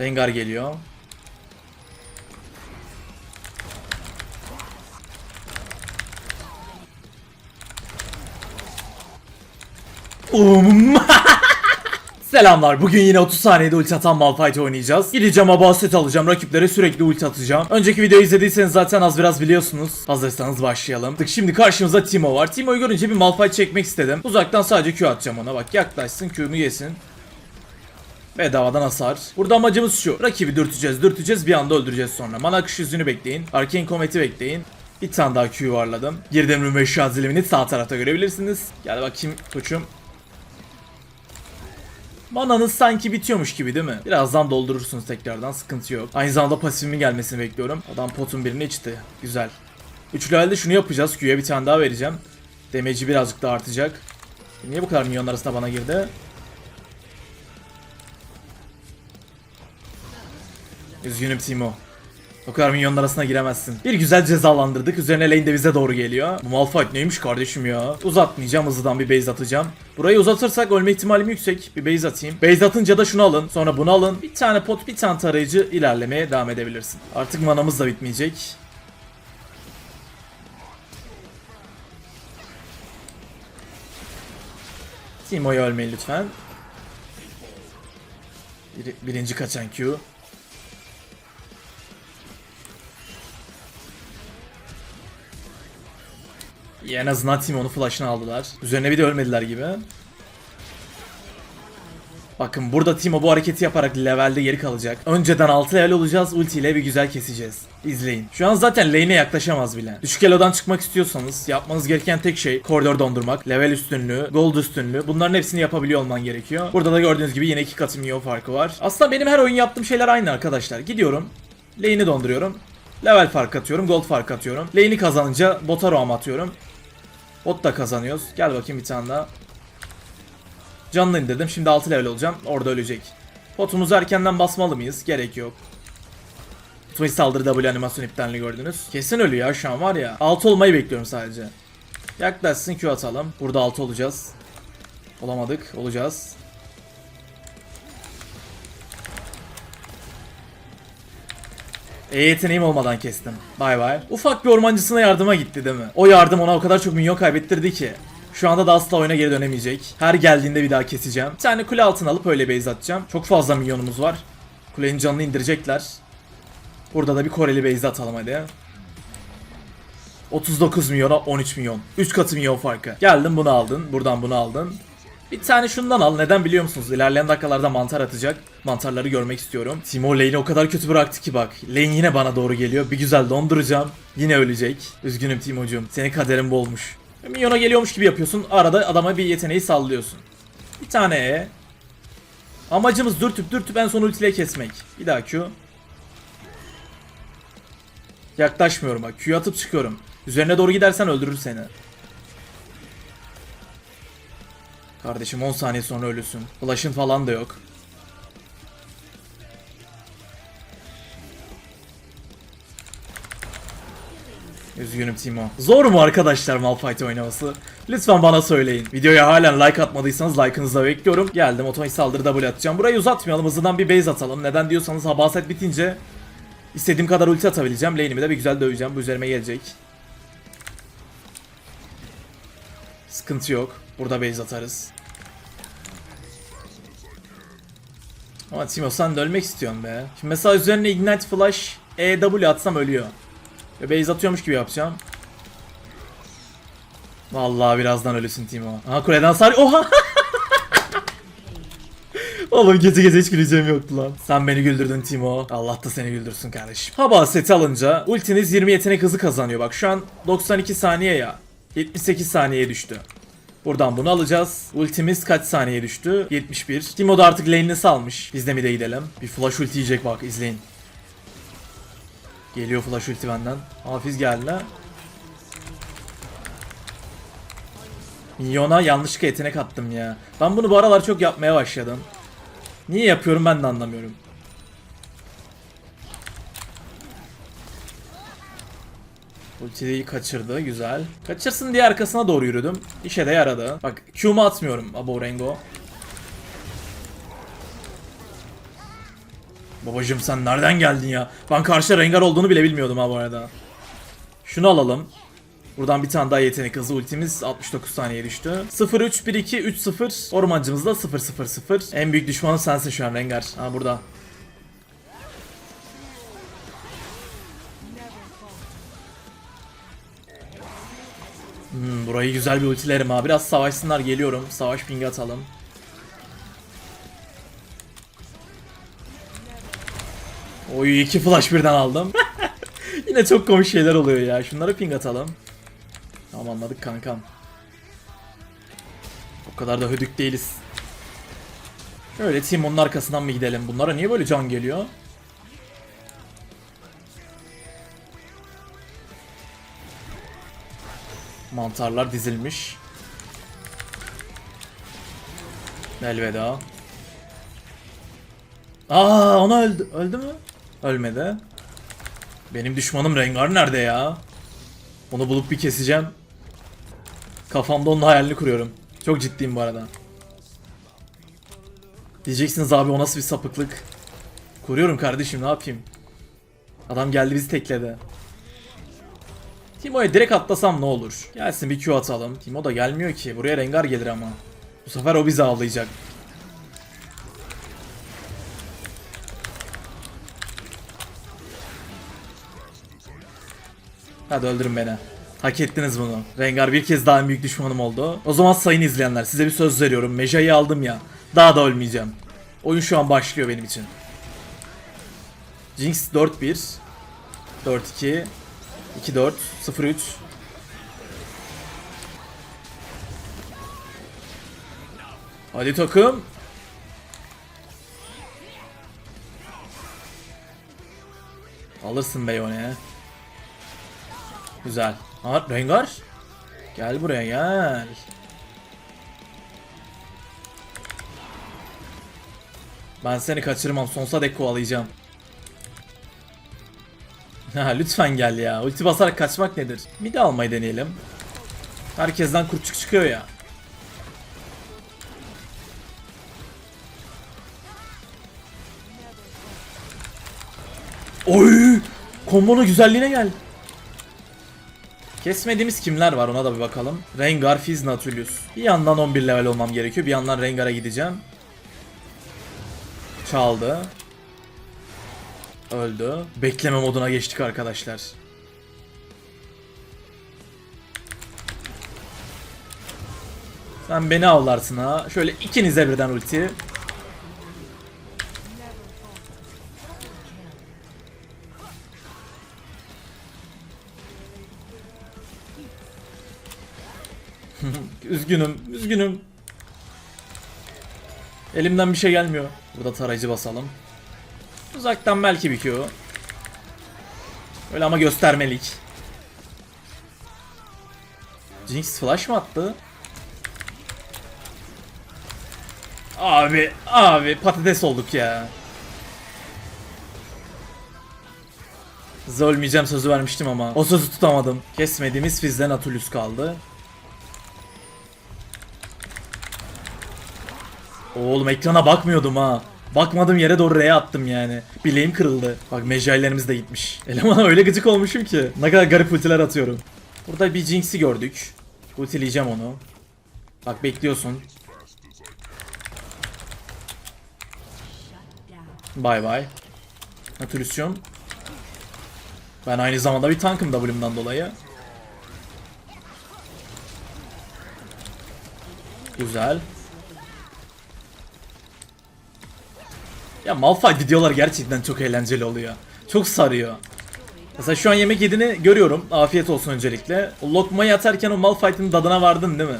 Rengar geliyor. Um. Selamlar. Bugün yine 30 saniyede ulti atan Malphite oynayacağız. Gideceğim abaset alacağım. Rakiplere sürekli ulti atacağım. Önceki videoyu izlediyseniz zaten az biraz biliyorsunuz. Hazırsanız başlayalım. Şimdi karşımızda Timo var. Timo'yu görünce bir Malphite çekmek istedim. Uzaktan sadece Q atacağım ona. Bak yaklaşsın Q'mu yesin. Bedavadan hasar. Burada amacımız şu. Rakibi dürteceğiz, dürteceğiz bir anda öldüreceğiz sonra. Mana akış yüzünü bekleyin. Arcane Comet'i bekleyin. Bir tane daha Q yuvarladım. Girdim Rümeşşah zilimini sağ tarafta görebilirsiniz. Gel bakayım koçum. Mananız sanki bitiyormuş gibi değil mi? Birazdan doldurursunuz tekrardan sıkıntı yok. Aynı zamanda pasifimin gelmesini bekliyorum. Adam potun birini içti. Güzel. Üçlü halde şunu yapacağız. Q'ya bir tane daha vereceğim. Damage'i birazcık daha artacak. Niye bu kadar milyon arasında bana girdi? Üzgünüm Timo. O kadar milyonun arasına giremezsin. Bir güzel cezalandırdık. Üzerine lane de bize doğru geliyor. Bu Malphite neymiş kardeşim ya? Uzatmayacağım. Hızlıdan bir base atacağım. Burayı uzatırsak ölme ihtimalim yüksek. Bir base atayım. Base atınca da şunu alın. Sonra bunu alın. Bir tane pot, bir tane tarayıcı ilerlemeye devam edebilirsin. Artık manamız da bitmeyecek. Timo'yu ölmeyin lütfen. Bir- birinci kaçan Q. Ya en azından Timon'un flash'ını aldılar. Üzerine bir de ölmediler gibi. Bakın burada Timo bu hareketi yaparak levelde geri kalacak. Önceden 6 level olacağız. Ulti ile bir güzel keseceğiz. İzleyin. Şu an zaten lane'e yaklaşamaz bile. Düşük elo'dan çıkmak istiyorsanız yapmanız gereken tek şey koridor dondurmak, level üstünlüğü, gold üstünlüğü. Bunların hepsini yapabiliyor olman gerekiyor. Burada da gördüğünüz gibi yine iki katı milyon farkı var. Aslında benim her oyun yaptığım şeyler aynı arkadaşlar. Gidiyorum. Lane'i donduruyorum. Level fark atıyorum, gold fark atıyorum. Lane'i kazanınca bota roam atıyorum. Bot da kazanıyoruz. Gel bakayım bir tane daha. Canlı indirdim. Şimdi 6 level olacağım. Orada ölecek. Potumuzu erkenden basmalı mıyız? Gerek yok. Twist saldırı W animasyon iptalini gördünüz. Kesin ölüyor ya şu an var ya. 6 olmayı bekliyorum sadece. Yaklaşsın Q atalım. Burada 6 olacağız. Olamadık. Olacağız. E yeteneğim olmadan kestim. Bay bay. Ufak bir ormancısına yardıma gitti değil mi? O yardım ona o kadar çok minyon kaybettirdi ki. Şu anda da asla oyuna geri dönemeyecek. Her geldiğinde bir daha keseceğim. Bir tane kule altına alıp öyle base atacağım. Çok fazla minyonumuz var. Kulenin canını indirecekler. Burada da bir Koreli base atalım hadi. 39 milyona 13 milyon. 3 katı milyon farkı. Geldin bunu aldın. Buradan bunu aldın. Bir tane şundan al. Neden biliyor musunuz? İlerleyen dakikalarda mantar atacak. Mantarları görmek istiyorum. Timo lane'i o kadar kötü bıraktı ki bak. Lane yine bana doğru geliyor. Bir güzel donduracağım. Yine ölecek. Üzgünüm Timo'cum. Senin kaderin bolmuş. Minyona geliyormuş gibi yapıyorsun. Arada adama bir yeteneği sallıyorsun. Bir tane E. Amacımız dürtüp dürtüp en son ultiyle kesmek. Bir daha Q. Yaklaşmıyorum bak. Q atıp çıkıyorum. Üzerine doğru gidersen öldürür seni. Kardeşim 10 saniye sonra ölüsün. Flash'ın falan da yok. Üzgünüm Timo. Zor mu arkadaşlar Malphite oynaması? Lütfen bana söyleyin. Videoya halen like atmadıysanız like'ınızı bekliyorum. Geldim otomatik saldırı double atacağım. Burayı uzatmayalım hızlıdan bir base atalım. Neden diyorsanız habaset bitince istediğim kadar ulti atabileceğim. Lane'imi de bir güzel döveceğim. Bu üzerime gelecek. Sıkıntı yok. Burada base atarız. Ama Timo sen de ölmek istiyorsun be. Şimdi mesela üzerine Ignite Flash EW atsam ölüyor. Ve base atıyormuş gibi yapacağım. Vallahi birazdan ölüsün Timo. Aha kuleden sar. Oha! Oğlum gece gece hiç güleceğim yoktu lan. Sen beni güldürdün Timo. Allah da seni güldürsün kardeşim. Hava seti alınca ultiniz 20 yetenek hızı kazanıyor. Bak şu an 92 saniye ya. 78 saniyeye düştü. Buradan bunu alacağız. Ultimiz kaç saniye düştü? 71. Timo da artık lane'ini salmış. Biz de mi de gidelim? Bir flash ulti yiyecek bak izleyin. Geliyor flash ulti benden. Hafiz geldi. Minyona yanlışlıkla yetenek attım ya. Ben bunu bu aralar çok yapmaya başladım. Niye yapıyorum ben de anlamıyorum. Ultiyi kaçırdı güzel. Kaçırsın diye arkasına doğru yürüdüm. İşe de yaradı. Bak Q'mu atmıyorum Aborengo. Babacım sen nereden geldin ya? Ben karşı Rengar olduğunu bile bilmiyordum ha bu arada. Şunu alalım. Buradan bir tane daha yetenek hızı ultimiz 69 saniye düştü. 0-3, 1-2, 3-0. Ormancımız da 0-0-0. En büyük düşmanı sensin şu an Rengar. Ha burada. Hmm, burayı güzel bir ultilerim ha. Biraz savaşsınlar geliyorum. Savaş pingi atalım. Oy iki flash birden aldım. Yine çok komik şeyler oluyor ya. Şunlara ping atalım. Tamam anladık kankam. O kadar da hödük değiliz. Şöyle Timon'un arkasından mı gidelim? Bunlara niye böyle can geliyor? Mantarlar dizilmiş. Elveda. Aa ona öldü. Öldü mü? Ölmedi. Benim düşmanım Rengar nerede ya? Onu bulup bir keseceğim. Kafamda onun hayalini kuruyorum. Çok ciddiyim bu arada. Diyeceksiniz abi o nasıl bir sapıklık. Kuruyorum kardeşim ne yapayım. Adam geldi bizi tekledi. Timo'ya direkt atlasam ne olur? Gelsin bir Q atalım. Timo da gelmiyor ki. Buraya Rengar gelir ama. Bu sefer o bizi avlayacak. Hadi öldürün beni. Hak ettiniz bunu. Rengar bir kez daha en büyük düşmanım oldu. O zaman sayın izleyenler size bir söz veriyorum. Meja'yı aldım ya. Daha da ölmeyeceğim. Oyun şu an başlıyor benim için. Jinx 4-1 4-2 2-4 0-3 Hadi takım. Alırsın Beyone. Güzel. Aa Rengar. Gel buraya gel. Ben seni kaçırmam. Sonsuza dek kovalayacağım. Ha lütfen gel ya. Ulti basarak kaçmak nedir? Midi almayı deneyelim. Herkesten kurtçuk çıkıyor ya. Oy! Kombonun güzelliğine gel. Kesmediğimiz kimler var ona da bir bakalım. Rengar, Fizz, Nautilus. Bir yandan 11 level olmam gerekiyor. Bir yandan Rengar'a gideceğim. Çaldı. Öldü. Bekleme moduna geçtik arkadaşlar. Sen beni avlarsın ha. Şöyle ikinize birden ulti. üzgünüm, üzgünüm. Elimden bir şey gelmiyor. Burada tarayıcı basalım. Uzaktan belki bir Q. Öyle ama göstermelik. Jinx flash mı attı? Abi, abi patates olduk ya. Size ölmeyeceğim sözü vermiştim ama o sözü tutamadım. Kesmediğimiz Fizz'den Atulus kaldı. Oğlum ekrana bakmıyordum ha. Bakmadım yere doğru R'ye attım yani. Bileğim kırıldı. Bak mecailerimiz de gitmiş. Elemana öyle gıcık olmuşum ki. Ne kadar garip ultiler atıyorum. Burada bir Jinx'i gördük. Ultileyeceğim onu. Bak bekliyorsun. Bay bay. Natürüsyon. Ben aynı zamanda bir tankım W'mdan dolayı. Güzel. Ya Malphite videolar gerçekten çok eğlenceli oluyor. Çok sarıyor. Mesela şu an yemek yediğini görüyorum. Afiyet olsun öncelikle. O lokmayı atarken o Malphite'ın tadına vardın değil mi?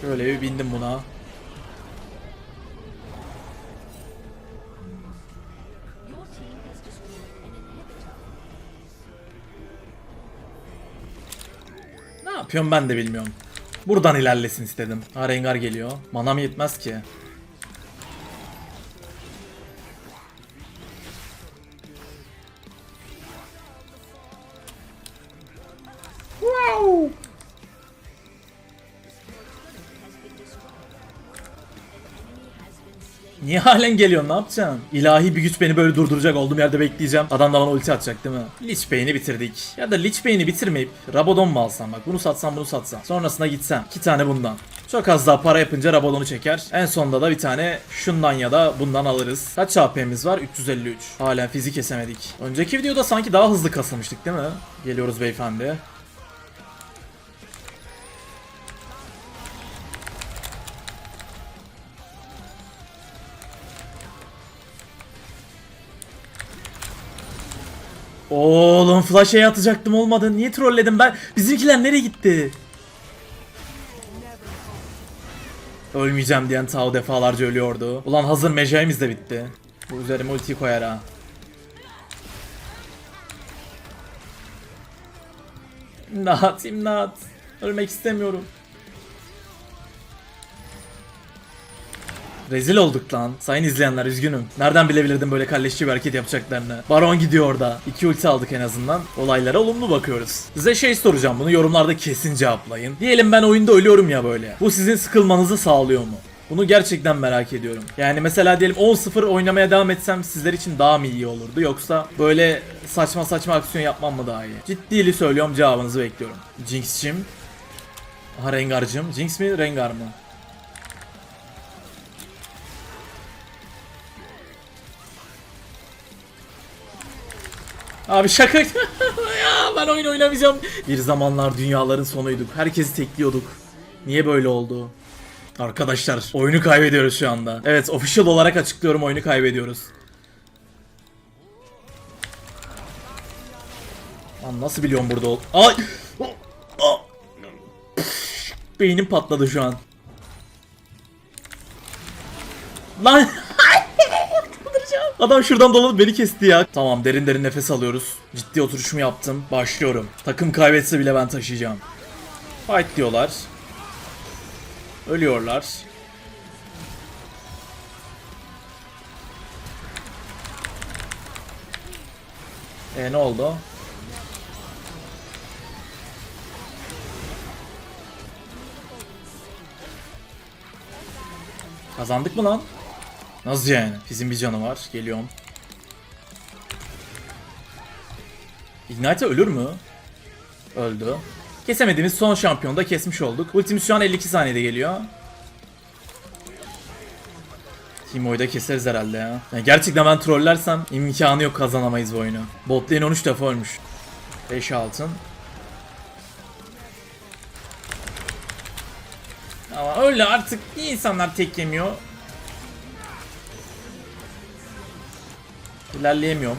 Şöyle bir bindim buna. Ne yapıyorum ben de bilmiyorum. Buradan ilerlesin istedim. Ha Rengar geliyor. Manam yetmez ki. Wow. Niye halen geliyorsun ne yapacaksın? İlahi bir güç beni böyle durduracak olduğum yerde bekleyeceğim. Adam da bana ulti atacak değil mi? Lich Bey'ini bitirdik. Ya da Lich Bey'ini bitirmeyip Rabadon mu alsam bak bunu satsam bunu satsam. Sonrasında gitsem. iki tane bundan. Çok az daha para yapınca Rabadon'u çeker. En sonunda da bir tane şundan ya da bundan alırız. Kaç HP'miz var? 353. Halen fizik kesemedik. Önceki videoda sanki daha hızlı kasılmıştık değil mi? Geliyoruz beyefendi. Oğlum flash'e atacaktım olmadı. Niye trolledim ben? Bizimkiler nereye gitti? Ölmeyeceğim diyen Tao defalarca ölüyordu. Ulan hazır mecayimiz de bitti. Bu üzerime ultiyi koyar ha. İmdat, imdat. Ölmek istemiyorum. Rezil olduk lan. Sayın izleyenler üzgünüm. Nereden bilebilirdim böyle kalleşçi bir hareket yapacaklarını. Baron gidiyor orada. İki ulti aldık en azından. Olaylara olumlu bakıyoruz. Size şey soracağım. Bunu yorumlarda kesin cevaplayın. Diyelim ben oyunda ölüyorum ya böyle. Bu sizin sıkılmanızı sağlıyor mu? Bunu gerçekten merak ediyorum. Yani mesela diyelim 10-0 oynamaya devam etsem sizler için daha mı iyi olurdu yoksa böyle saçma saçma aksiyon yapmam mı daha iyi? Ciddili söylüyorum cevabınızı bekliyorum. Jinx'cim. Aha Rengar'cım. Jinx mi Rengar mı? Abi şaka. ya ben oyun oynamayacağım. Bir zamanlar dünyaların sonuyduk. Herkesi tekliyorduk. Niye böyle oldu? Arkadaşlar oyunu kaybediyoruz şu anda. Evet official olarak açıklıyorum oyunu kaybediyoruz. Lan nasıl biliyorum burada ol... Ay! Beynim patladı şu an. Lan! Adam şuradan dolanıp beni kesti ya. Tamam derin derin nefes alıyoruz. Ciddi oturuşumu yaptım. Başlıyorum. Takım kaybetse bile ben taşıyacağım. Fight diyorlar. Ölüyorlar. E ne oldu? Kazandık mı lan? Nasıl yani? Bizim bir canı var. Geliyorum. Ignite ölür mü? Öldü. Kesemediğimiz son şampiyonu da kesmiş olduk. Ultimiz şu an 52 saniyede geliyor. Timo'yu da keseriz herhalde ya. Yani gerçekten ben trollersem imkanı yok kazanamayız bu oyunu. Bot lane 13 defa ölmüş. 5 altın. Ama öyle artık insanlar tek yemiyor? İlerleyemiyorum.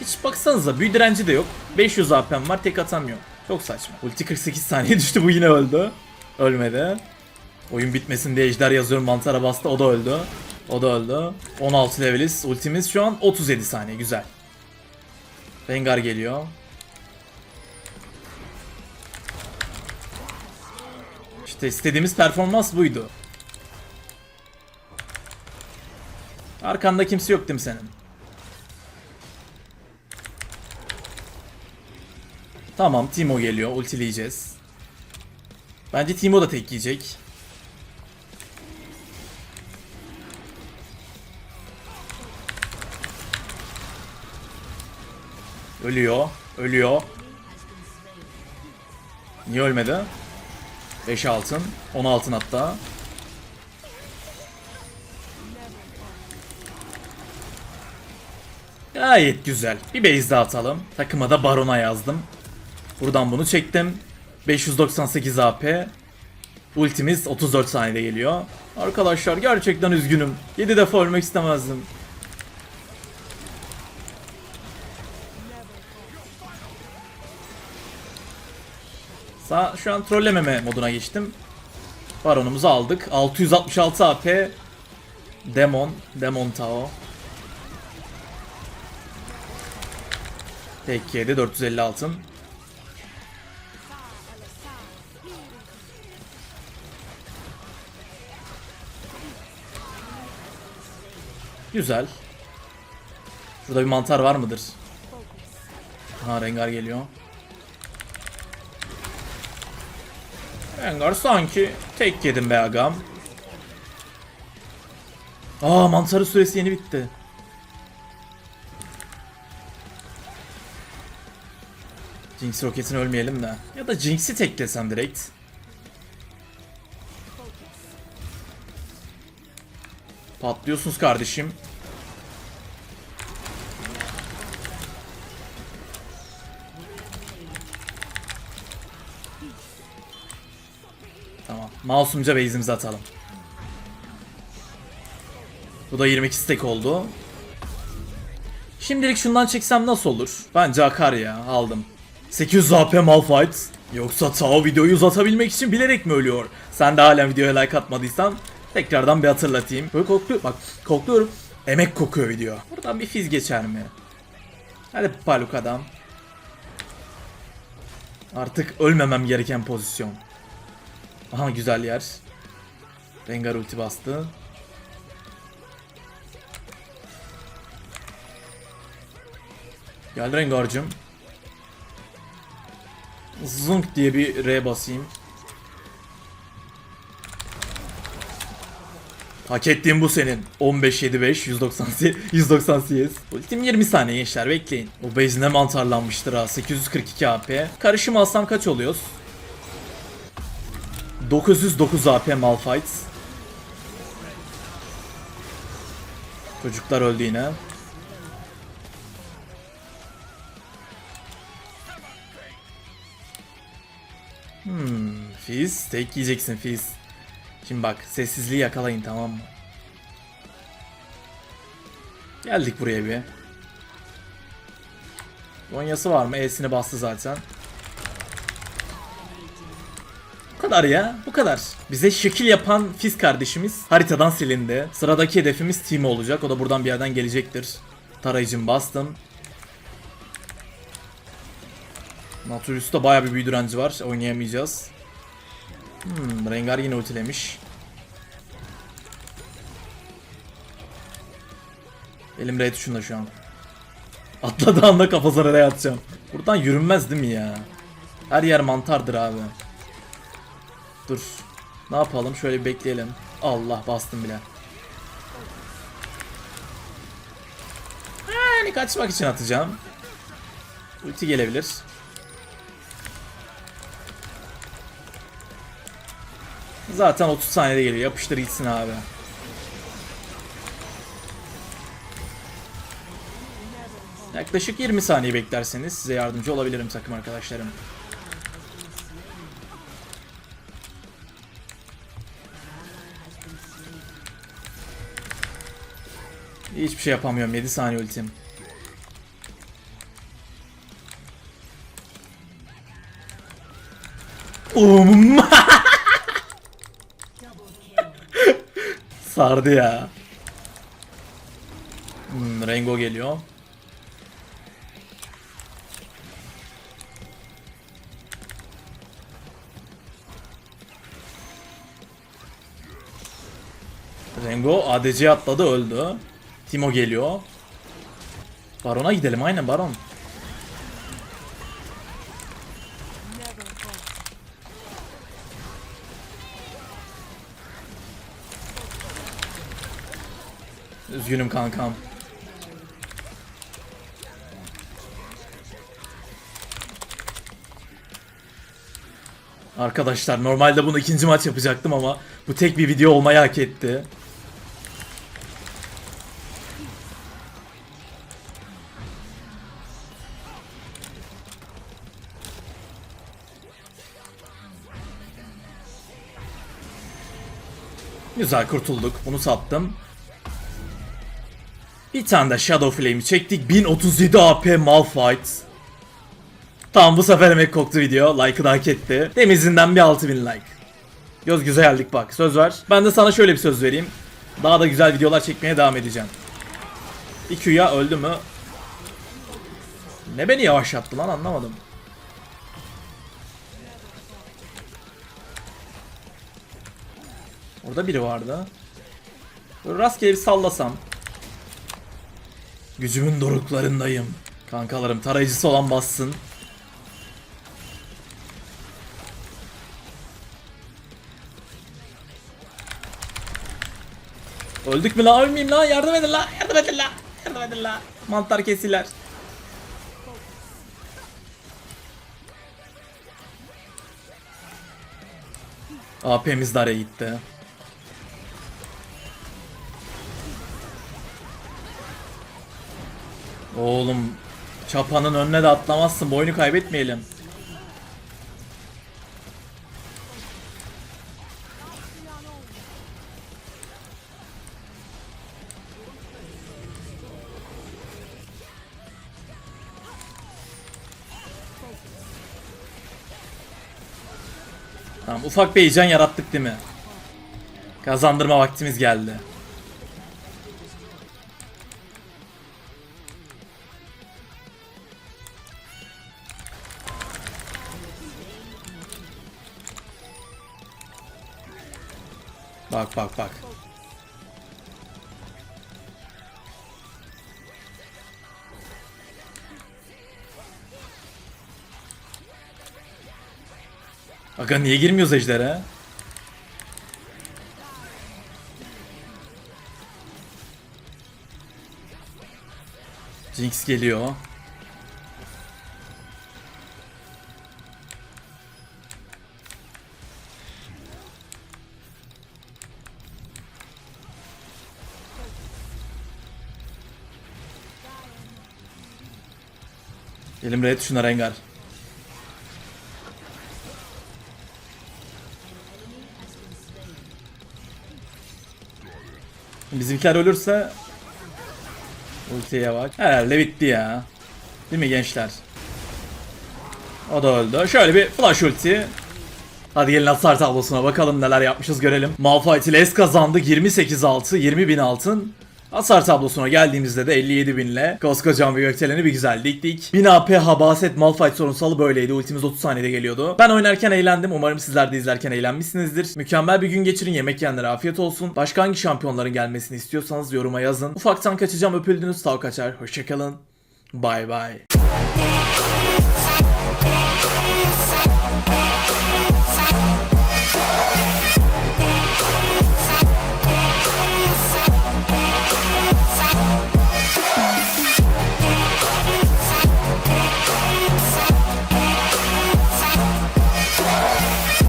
Hiç baksanıza büyü direnci de yok. 500 AP'm var tek atamıyor. Çok saçma. Ulti 48 saniye düştü bu yine öldü. Ölmedi. Oyun bitmesin diye ejder yazıyorum mantara bastı o da öldü. O da öldü. 16 leveliz. Ultimiz şu an 37 saniye güzel. Rengar geliyor. İşte istediğimiz performans buydu. Arkanda kimse yok değil mi senin? Tamam Timo geliyor ultileyeceğiz. Bence Timo da tek yiyecek. Ölüyor. Ölüyor. Niye ölmedi? 5 altın. 10 altın hatta. Gayet güzel. Bir base daha atalım. Takıma da Baron'a yazdım. Buradan bunu çektim. 598 AP. Ultimiz 34 saniyede geliyor. Arkadaşlar gerçekten üzgünüm. 7 defa ölmek istemezdim. Sa şu an trollememe moduna geçtim. Baronumuzu aldık. 666 AP. Demon. Demon Tao. Tek yedi 450 altın. Güzel. Burada bir mantar var mıdır? Ha Rengar geliyor. Rengar sanki tek yedim be agam. Aa mantarı süresi yeni bitti. Jinx roketini ölmeyelim de. Ya da Jinx'i teklesem direkt. Patlıyorsunuz kardeşim. Tamam. Masumca base'imizi atalım. Bu da 22 stack oldu. Şimdilik şundan çeksem nasıl olur? Bence akar ya. Aldım. 800 AP Malphite. Yoksa Tao videoyu uzatabilmek için bilerek mi ölüyor? Sen de halen videoya like atmadıysan tekrardan bir hatırlatayım. Böyle kokluyor. Bak kokluyorum. Emek kokuyor video. Buradan bir fiz geçer mi? Hadi Paluk adam. Artık ölmemem gereken pozisyon. Aha güzel yer. Rengar ulti bastı. Gel Rengar'cım. Zunk diye bir R basayım. Hak ettiğin bu senin. 15 7 5 190 190 CS. Ultim 20 saniye gençler bekleyin. O base ne mantarlanmıştır ha. 842 AP. Karışım alsam kaç oluyoruz? 909 AP Malphite. Çocuklar öldü yine. Fizz, tek yiyeceksin Fizz. Şimdi bak, sessizliği yakalayın tamam mı? Geldik buraya bir. Gonyası var mı? E'sini bastı zaten. Bu kadar ya, bu kadar. Bize şekil yapan Fizz kardeşimiz haritadan silindi. Sıradaki hedefimiz Timo olacak. O da buradan bir yerden gelecektir. Tarayıcım bastım. Natulus'ta bayağı bir büyü direnci var. Oynayamayacağız. Hmm, Rengar yine ultilemiş. Elim R tuşunda şu an. Atladığı anda kafasına R atacağım. Buradan yürünmez değil mi ya? Her yer mantardır abi. Dur. Ne yapalım? Şöyle bir bekleyelim. Allah bastım bile. Yani kaçmak için atacağım. Ulti gelebilir. Zaten 30 saniyede geliyor. Yapıştır gitsin abi. Yaklaşık 20 saniye beklerseniz size yardımcı olabilirim takım arkadaşlarım. Hiçbir şey yapamıyorum. 7 saniye ultim. Sardı ya. Hmm, Rengo geliyor. Rengo ADC atladı öldü. Timo geliyor. Baron'a gidelim aynen Baron. Üzgünüm kankam. Arkadaşlar normalde bunu ikinci maç yapacaktım ama bu tek bir video olmayı hak etti. Güzel kurtulduk. Bunu sattım. Bir tane de Shadow Flame'i çektik. 1037 AP Malphite. Tamam bu sefer emek koktu video. Like'ı hak etti. Temizinden bir 6000 like. Göz güzel geldik bak. Söz ver. Ben de sana şöyle bir söz vereyim. Daha da güzel videolar çekmeye devam edeceğim. İQ'ya öldü mü? Ne beni yavaşlattı lan anlamadım. Orada biri vardı. Böyle rastgele bir sallasam. Gücümün doruklarındayım. Kankalarım tarayıcısı olan bassın. Öldük mü la ölmeyeyim la yardım edin la yardım edin la yardım edin la mantar kesiler. AP'miz de gitti. Oğlum çapanın önüne de atlamazsın. Bu oyunu kaybetmeyelim. Tamam ufak bir heyecan yarattık değil mi? Kazandırma vaktimiz geldi. Bak bak bak. Aga niye girmiyoruz ejdere? Jinx geliyor. Elim red şuna Rengar. Bizimkiler ölürse Ultiye bak. Herhalde bitti ya. Değil mi gençler? O da öldü. Şöyle bir flash ulti. Hadi gelin hasar tablosuna bakalım neler yapmışız görelim. Malphite ile S kazandık 28-6, 20 bin altın. Hasar tablosuna geldiğimizde de 57 binle koskocaman bir gökdeleni bir güzel diktik. 1000 AP Habaset Malphite sorunsalı böyleydi. Ultimiz 30 saniyede geliyordu. Ben oynarken eğlendim. Umarım sizler de izlerken eğlenmişsinizdir. Mükemmel bir gün geçirin. Yemek yiyenlere afiyet olsun. Başka hangi şampiyonların gelmesini istiyorsanız yoruma yazın. Ufaktan kaçacağım. Öpüldünüz. Sağ kaçar. Hoşçakalın. Bye bye.